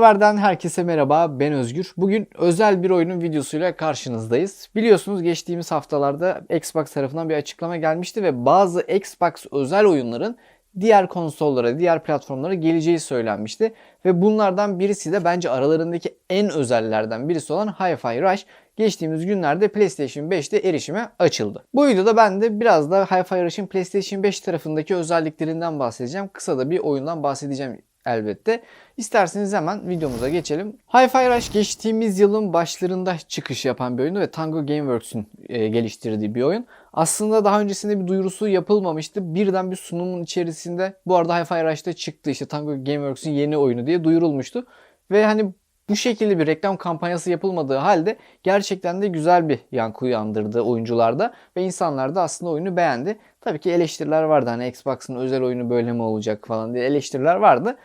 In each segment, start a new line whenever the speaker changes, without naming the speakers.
Haber'den herkese merhaba, ben Özgür. Bugün özel bir oyunun videosuyla karşınızdayız. Biliyorsunuz geçtiğimiz haftalarda Xbox tarafından bir açıklama gelmişti ve bazı Xbox özel oyunların diğer konsollara, diğer platformlara geleceği söylenmişti. Ve bunlardan birisi de bence aralarındaki en özellerden birisi olan Hi-Fi Rush geçtiğimiz günlerde PlayStation 5'te erişime açıldı. Bu videoda ben de biraz da Hi-Fi Rush'ın PlayStation 5 tarafındaki özelliklerinden bahsedeceğim. Kısa da bir oyundan bahsedeceğim elbette. İsterseniz hemen videomuza geçelim. Hi-Fi Rush geçtiğimiz yılın başlarında çıkış yapan bir oyundu ve Tango Gameworks'ün e, geliştirdiği bir oyun. Aslında daha öncesinde bir duyurusu yapılmamıştı. Birden bir sunumun içerisinde bu arada Hi-Fi Rush'ta çıktı işte Tango Gameworks'ün yeni oyunu diye duyurulmuştu. Ve hani bu şekilde bir reklam kampanyası yapılmadığı halde gerçekten de güzel bir yankı uyandırdı oyuncularda ve insanlar da aslında oyunu beğendi. Tabii ki eleştiriler vardı hani Xbox'ın özel oyunu böyle mi olacak falan diye eleştiriler vardı.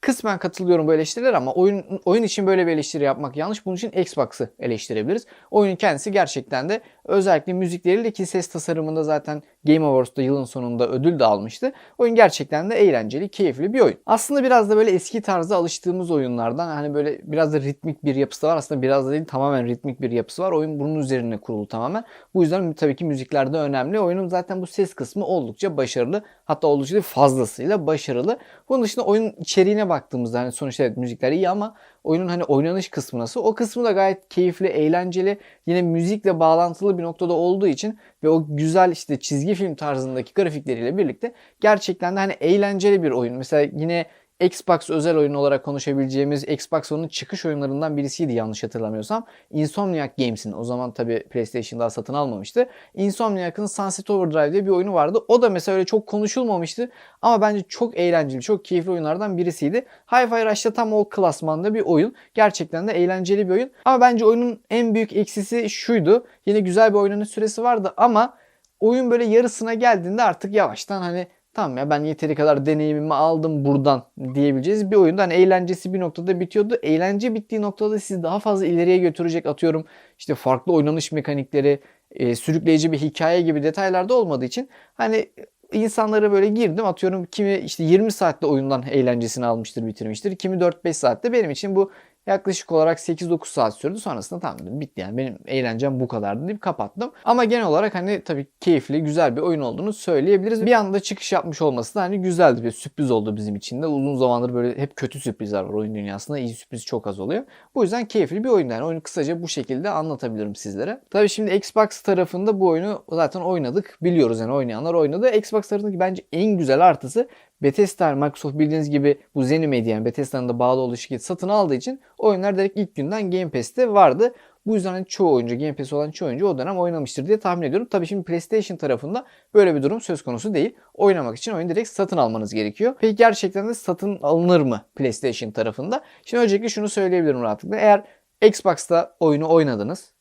Kısmen katılıyorum bu eleştiriler ama oyun oyun için böyle bir eleştiri yapmak yanlış. Bunun için Xbox'ı eleştirebiliriz. Oyunun kendisi gerçekten de özellikle müzikleriyle ki ses tasarımında zaten Game Awards'ta yılın sonunda ödül de almıştı. Oyun gerçekten de eğlenceli, keyifli bir oyun. Aslında biraz da böyle eski tarzda alıştığımız oyunlardan hani böyle biraz da ritmik bir yapısı var. Aslında biraz da değil tamamen ritmik bir yapısı var. Oyun bunun üzerine kurulu tamamen. Bu yüzden tabii ki müzikler de önemli. Oyunun zaten bu ses kısmı oldukça başarılı. Hatta oldukça fazlasıyla başarılı. Bunun dışında oyunun içeriğine baktığımızda hani sonuçta evet müzikler iyi ama oyunun hani oynanış kısmı nasıl? O kısmı da gayet keyifli, eğlenceli. Yine müzikle bağlantılı bir noktada olduğu için ve o güzel işte çizgi film tarzındaki grafikleriyle birlikte gerçekten de hani eğlenceli bir oyun. Mesela yine Xbox özel oyun olarak konuşabileceğimiz Xbox One'un çıkış oyunlarından birisiydi yanlış hatırlamıyorsam. Insomniac Games'in o zaman tabi PlayStation daha satın almamıştı. Insomniac'ın Sunset Overdrive diye bir oyunu vardı. O da mesela öyle çok konuşulmamıştı ama bence çok eğlenceli, çok keyifli oyunlardan birisiydi. Hi-Fi Rush'ta tam o klasmanda bir oyun. Gerçekten de eğlenceli bir oyun. Ama bence oyunun en büyük eksisi şuydu. Yine güzel bir oynanış süresi vardı ama oyun böyle yarısına geldiğinde artık yavaştan hani tamam ya ben yeteri kadar deneyimimi aldım buradan diyebileceğiz bir oyunda. Hani eğlencesi bir noktada bitiyordu. Eğlence bittiği noktada sizi daha fazla ileriye götürecek atıyorum. işte farklı oynanış mekanikleri, e, sürükleyici bir hikaye gibi detaylarda olmadığı için hani insanlara böyle girdim atıyorum kimi işte 20 saatte oyundan eğlencesini almıştır bitirmiştir. Kimi 4-5 saatte benim için bu Yaklaşık olarak 8-9 saat sürdü. Sonrasında tamam bitti yani benim eğlencem bu kadardı deyip kapattım. Ama genel olarak hani tabii keyifli, güzel bir oyun olduğunu söyleyebiliriz. Bir anda çıkış yapmış olması da hani güzeldi bir sürpriz oldu bizim için de. Uzun zamandır böyle hep kötü sürprizler var oyun dünyasında. İyi sürpriz çok az oluyor. Bu yüzden keyifli bir oyun yani. Oyunu kısaca bu şekilde anlatabilirim sizlere. Tabii şimdi Xbox tarafında bu oyunu zaten oynadık. Biliyoruz yani oynayanlar oynadı. Xbox tarafındaki bence en güzel artısı Bethesda, Microsoft bildiğiniz gibi bu Zenimax yani Bethesda'nın da bağlı olduğu şirket satın aldığı için oyunlar direkt ilk günden Game Pass'te vardı. Bu yüzden hani çoğu oyuncu, Game Pass olan çoğu oyuncu o dönem oynamıştır diye tahmin ediyorum. Tabii şimdi PlayStation tarafında böyle bir durum söz konusu değil. Oynamak için oyunu direkt satın almanız gerekiyor. Peki gerçekten de satın alınır mı PlayStation tarafında? Şimdi öncelikle şunu söyleyebilirim rahatlıkla. Eğer Xbox'ta oyunu oynadınız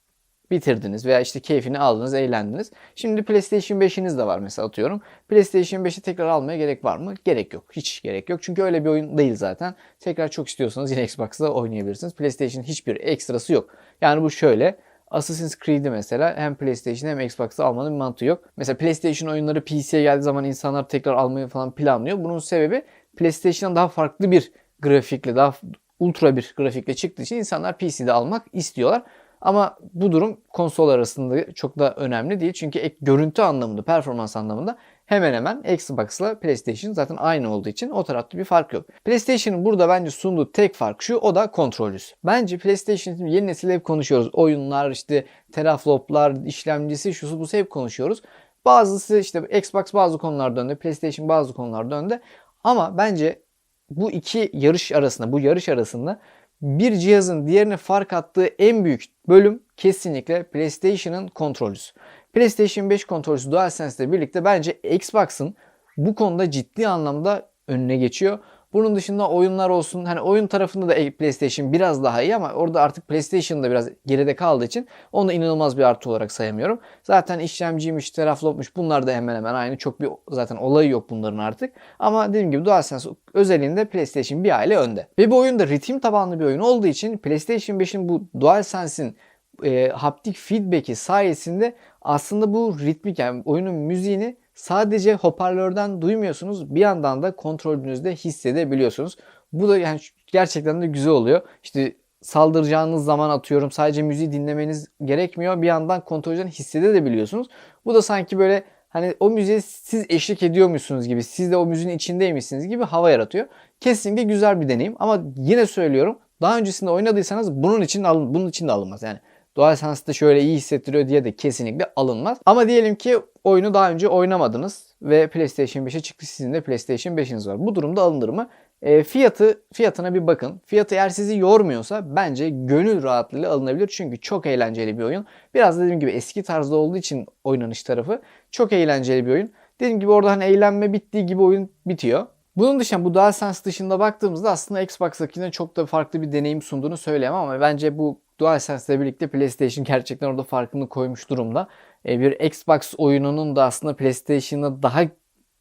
bitirdiniz veya işte keyfini aldınız, eğlendiniz. Şimdi PlayStation 5'iniz de var mesela atıyorum. PlayStation 5'i tekrar almaya gerek var mı? Gerek yok. Hiç gerek yok. Çünkü öyle bir oyun değil zaten. Tekrar çok istiyorsanız yine Xbox'ta oynayabilirsiniz. PlayStation hiçbir ekstrası yok. Yani bu şöyle. Assassin's Creed'i mesela hem PlayStation hem Xbox'ta almanın bir mantığı yok. Mesela PlayStation oyunları PC'ye geldiği zaman insanlar tekrar almayı falan planlıyor. Bunun sebebi PlayStation'dan daha farklı bir grafikle, daha ultra bir grafikle çıktığı için insanlar PC'de almak istiyorlar. Ama bu durum konsol arasında çok da önemli değil. Çünkü ek görüntü anlamında, performans anlamında hemen hemen Xbox'la PlayStation zaten aynı olduğu için o tarafta bir fark yok. PlayStation'ın burada bence sunduğu tek fark şu o da kontrolcüsü. Bence PlayStation'ın yeni nesil hep konuşuyoruz. Oyunlar işte terafloplar, işlemcisi, şusu busu hep konuşuyoruz. Bazısı işte Xbox bazı konularda önde, PlayStation bazı konularda önde. Ama bence bu iki yarış arasında, bu yarış arasında bir cihazın diğerine fark attığı en büyük bölüm kesinlikle PlayStation'ın kontrolcüsü. PlayStation 5 kontrolcüsü DualSense ile birlikte bence Xbox'ın bu konuda ciddi anlamda önüne geçiyor. Bunun dışında oyunlar olsun. Hani oyun tarafında da PlayStation biraz daha iyi ama orada artık PlayStation da biraz geride kaldığı için onu inanılmaz bir artı olarak sayamıyorum. Zaten işlemciymiş, teraflopmuş bunlar da hemen hemen aynı. Çok bir zaten olayı yok bunların artık. Ama dediğim gibi DualSense özelliğinde PlayStation bir aile önde. Ve bu oyunda ritim tabanlı bir oyun olduğu için PlayStation 5'in bu DualSense'in e, haptik feedback'i sayesinde aslında bu ritmik yani oyunun müziğini sadece hoparlörden duymuyorsunuz. Bir yandan da kontrolünüzde hissedebiliyorsunuz. Bu da yani gerçekten de güzel oluyor. İşte saldıracağınız zaman atıyorum sadece müziği dinlemeniz gerekmiyor. Bir yandan kontrolden hissedebiliyorsunuz. Bu da sanki böyle hani o müziğe siz eşlik ediyormuşsunuz gibi, siz de o müziğin içindeymişsiniz gibi hava yaratıyor. Kesinlikle güzel bir deneyim ama yine söylüyorum daha öncesinde oynadıysanız bunun için alın, bunun için de alınmaz. Yani DualSense'de şöyle iyi hissettiriyor diye de kesinlikle alınmaz. Ama diyelim ki oyunu daha önce oynamadınız ve PlayStation 5'e çıktı. Sizin de PlayStation 5'iniz var. Bu durumda alınır mı? E, fiyatı fiyatına bir bakın. Fiyatı eğer sizi yormuyorsa bence gönül rahatlığıyla alınabilir. Çünkü çok eğlenceli bir oyun. Biraz dediğim gibi eski tarzda olduğu için oynanış tarafı çok eğlenceli bir oyun. Dediğim gibi orada hani eğlenme bittiği gibi oyun bitiyor. Bunun dışında bu DualSense dışında baktığımızda aslında Xbox'takine çok da farklı bir deneyim sunduğunu söyleyemem ama bence bu DualSense ile birlikte PlayStation gerçekten orada farkını koymuş durumda. E, bir Xbox oyununun da aslında PlayStation'da daha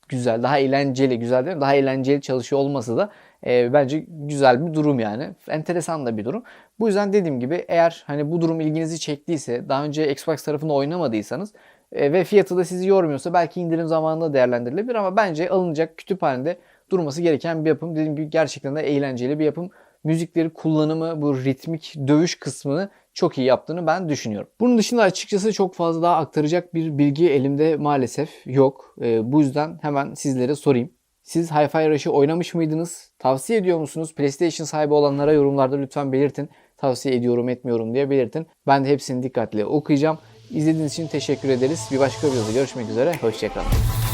güzel, daha eğlenceli, güzel değil mi? Daha eğlenceli çalışıyor olması da e, bence güzel bir durum yani. Enteresan da bir durum. Bu yüzden dediğim gibi eğer hani bu durum ilginizi çektiyse, daha önce Xbox tarafında oynamadıysanız e, ve fiyatı da sizi yormuyorsa belki indirim zamanında değerlendirilebilir ama bence alınacak kütüphanede durması gereken bir yapım. Dediğim gibi gerçekten de eğlenceli bir yapım. Müzikleri kullanımı, bu ritmik dövüş kısmını çok iyi yaptığını ben düşünüyorum. Bunun dışında açıkçası çok fazla daha aktaracak bir bilgi elimde maalesef yok. Ee, bu yüzden hemen sizlere sorayım. Siz Hi-Fi Rush'ı oynamış mıydınız? Tavsiye ediyor musunuz? PlayStation sahibi olanlara yorumlarda lütfen belirtin. Tavsiye ediyorum etmiyorum diye belirtin. Ben de hepsini dikkatle okuyacağım. İzlediğiniz için teşekkür ederiz. Bir başka videoda görüşmek üzere. Hoşçakalın.